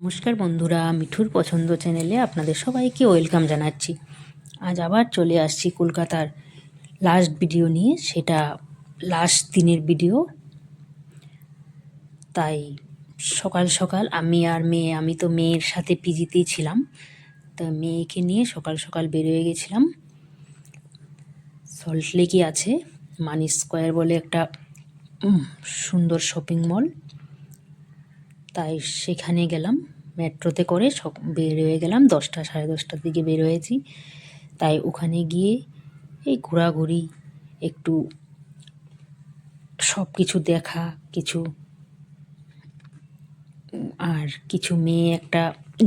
নমস্কার বন্ধুরা, মিঠুর পছন্দ চ্যানেলে আপনাদের সবাইকে ওয়েলকাম জানাচ্ছি। আজ আবার চলে আসছি কলকাতার লাস্ট ভিডিও নিয়ে, সেটা লাস্ট দিনের ভিডিও তাই সকাল সকাল আমি আর মেয়ে, আমি তো মেয়ের সাথে পিজিতেই ছিলাম, তা মেয়েকে নিয়ে সকাল সকাল বেরোয় গেছিলাম। সল্টলেকই আছে মানি স্কোয়ার বলে একটা সুন্দর শপিং মল তাই সেখানে গেলাম। মেট্রোতে করে সক বের হয়ে গেলাম। দশটা, সাড়ে দশটার দিকে বের হয়েছি তাই ওখানে গিয়ে এই ঘোরাঘুরি, একটু সব কিছু দেখা, কিছু আর কিছু মেয়ে একটা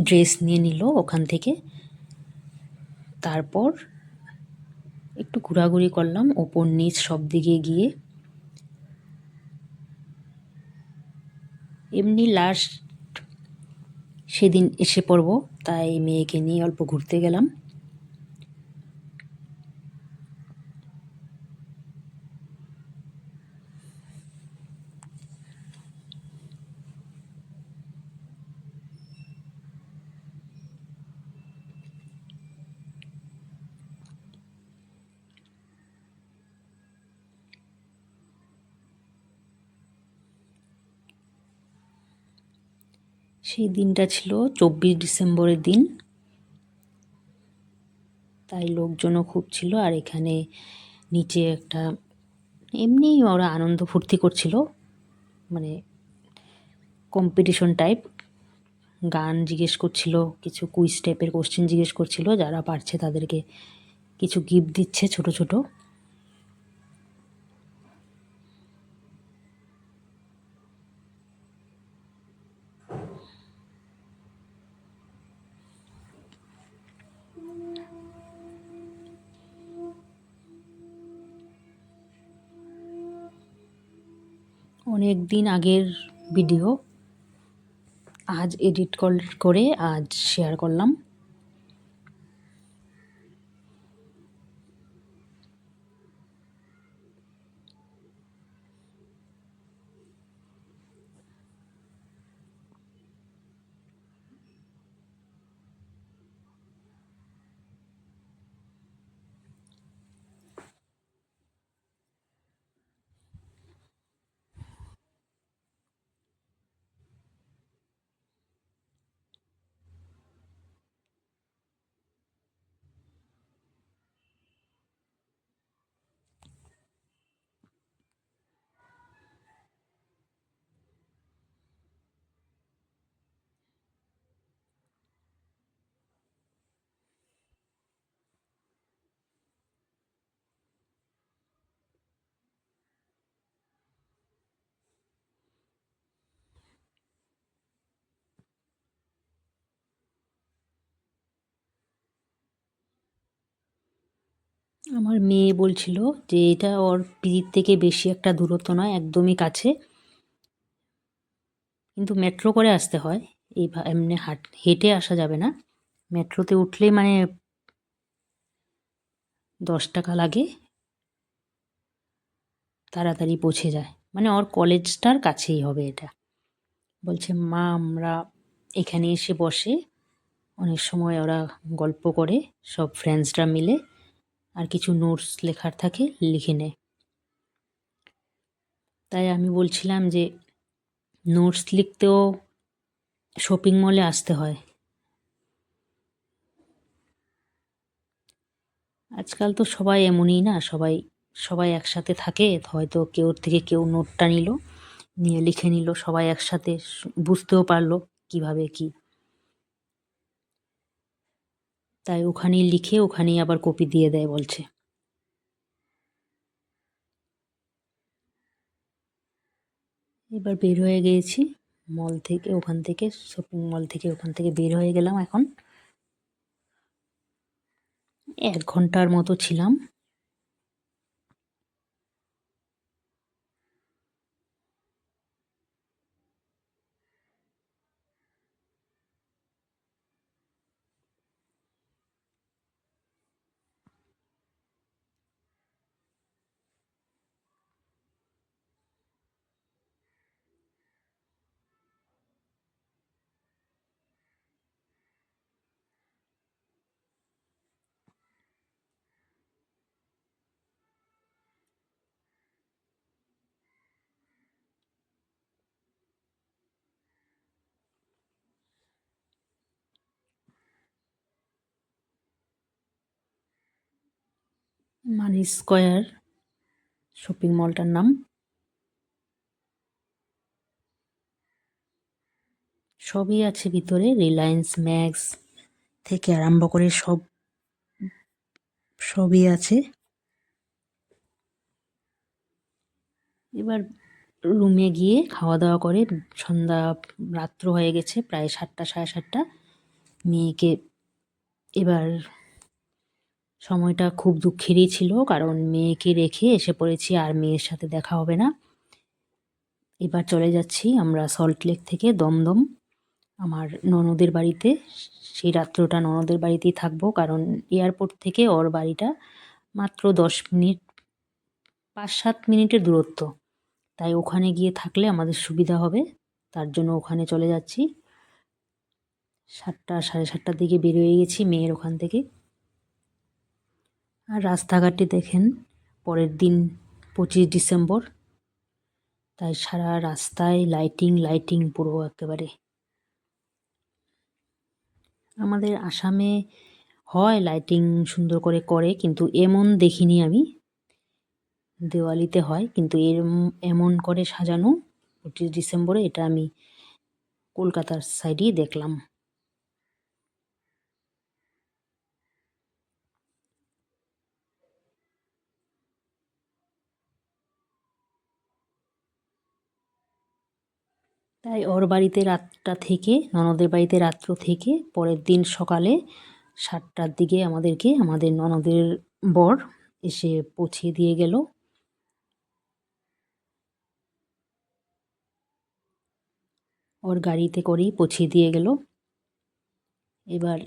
ড্রেস নিয়ে নিল ওখান থেকে। তারপর একটু ঘোরাঘুরি করলাম। ওপর নিচ সব দিকে গিয়ে এমনি লাস্ট সেদিন এসে পড়ব তাই মেয়েকে নিয়ে অল্প ঘুরতে গেলাম। সেই দিনটা ছিল চব্বিশ ডিসেম্বরের দিন। তাই লোকজনও খুব ছিল আর এখানে নিচে একটা এমনি ওরা আনন্দ ফুর্তি করছিল মানে কম্পিটিশন টাইপ গান জিজ্ঞেস করছিল, কিছু কুইজ টাইপের কোশ্চেন জিজ্ঞেস করছিল, যারা পারছে তাদেরকে কিছু গিফট দিচ্ছে ছোট ছোট। অনেক দিন আগের ভিডিও আজ এডিট করে আজ শেয়ার করলাম। আমার মেয়ে বলছিল যে, এটা ওর পিজির থেকে বেশি একটা দূরত্ব নয়, একদমই কাছে। কিন্তু মেট্রো করে আসতে হয়। এই এমনি হাট, হেঁটে আসা যাবে না। মেট্রোতে উঠলেই মানে দশ টাকা লাগে। তাড়াতাড়ি পৌঁছে যায়। মানে ওর কলেজটার কাছেই হবে এটা। বলছে, মা, আমরা এখানে এসে বসে অনেক সময় ওরা গল্প করে, সব ফ্রেন্ডসরা মিলে আর কিছু নোটস লেখার থাকে, লিখে নেয় তাই আমি বলছিলাম যে নোটস লিখতেও শপিং মলে আসতে হয়। আজকাল তো সবাই এমনই না, সবাই সবাই একসাথে থাকে, হয়তো কেউ থেকে কেউ নোটটা নিল, নিয়ে লিখে নিল, সবাই একসাথে, বুঝতেও পারল কীভাবে কি তাই ওখানেই লিখে ওখানেই আবার কপি দিয়ে দেয় বলছে। এবার বের হয়ে গিয়েছি মল থেকে, ওখান থেকে শপিং মল থেকে, ওখান থেকে বের হয়ে গেলাম এখন। এক ঘণ্টার মতো ছিলাম। মানি স্কোয়ার শপিং মলটার নাম। সবই আছে ভিতরে, রিলায়েন্স, ম্যাক্স থেকে আরম্ভ করে সব, সবই আছে। এবার রুমে গিয়ে খাওয়া দাওয়া করে, সন্ধ্যা রাত্র হয়ে গেছে, প্রায় সাতটা, সাড়ে সাতটা। মেয়েকে এবার সময়টা খুব দুঃখেরই ছিল, কারণ মেয়েকে রেখে এসে পড়েছি আর মেয়ের সাথে দেখা হবে না। এবার চলে যাচ্ছি আমরা সল্ট লেক থেকে দমদম। আমার ননদের বাড়িতে, সেই রাত্রটা ননদের বাড়িতেই থাকব, কারণ এয়ারপোর্ট থেকে ওর বাড়িটা মাত্র দশ মিনিট, পাঁচ সাত মিনিটের দূরত্ব। তাই ওখানে গিয়ে থাকলে আমাদের সুবিধা হবে, তার জন্য ওখানে চলে যাচ্ছি। সাতটা, সাড়ে সাতটার দিকে বেরিয়ে গেছি মেয়ের ওখান থেকে। আর রাস্তাঘাটে দেখেন, পরের দিন পঁচিশ ডিসেম্বর। তাই সারা রাস্তায় লাইটিং লাইটিং পুরো একেবারে। আমাদের আসামে হয় লাইটিং সুন্দর করে করে, কিন্তু এমন দেখিনি আমি। দেওয়ালিতে হয়, কিন্তু এর এমন করে সাজানো পঁচিশ ডিসেম্বরে, এটা আমি কলকাতার সাইডেই দেখলাম। তাই ওর বাড়িতে রাতটা থেকে, ননদের বাড়িতে রাত্র থেকে পরের দিন সকালে সাতটার দিকে আমাদেরকে, আমাদের ননদের বর এসে পৌঁছিয়ে দিয়ে গেল। ওর গাড়িতে করেই পৌঁছিয়ে দিয়ে গেল। এবার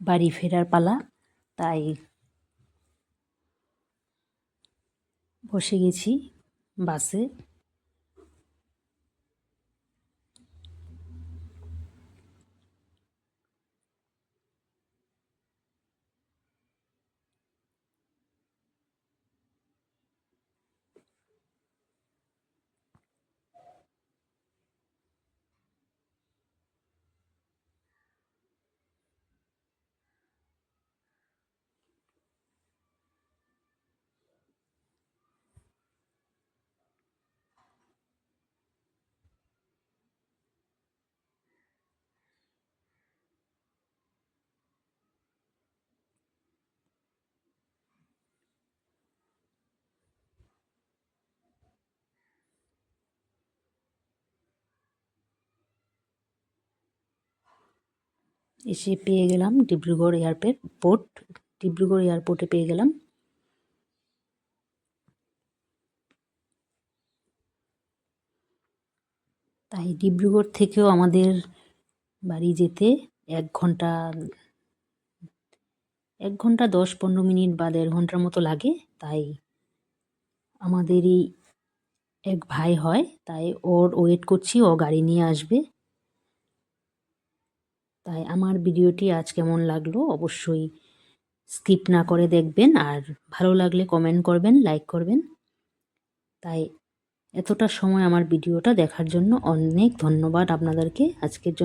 বাড়ি ফেরার পালা, তাই বসে গেছি বাসে। এসে পেয়ে গেলাম ডিব্রুগড় এয়ারপোর্ট, পোর্ট, ডিব্রুগড় এয়ারপোর্টে পেয়ে গেলাম। তাই ডিব্রুগড় থেকেও আমাদের বাড়ি যেতে এক ঘণ্টা এক ঘণ্টা দশ পনেরো মিনিট বা দেড় ঘণ্টার মতো লাগে। তাই আমাদেরই এক ভাই হয়, তাই ওর ওয়েট করছি, ও গাড়ি নিয়ে আসবে। তাই আমার ভিডিওটি আজ কেমন লাগল অবশ্যই স্কিপ না করে দেখবেন আর ভালো লাগলে কমেন্ট করবেন, লাইক করবেন। তাই এতটা সময় আমার ভিডিওটা দেখার জন্য অনেক ধন্যবাদ আপনাদেরকে। আজকের জন্য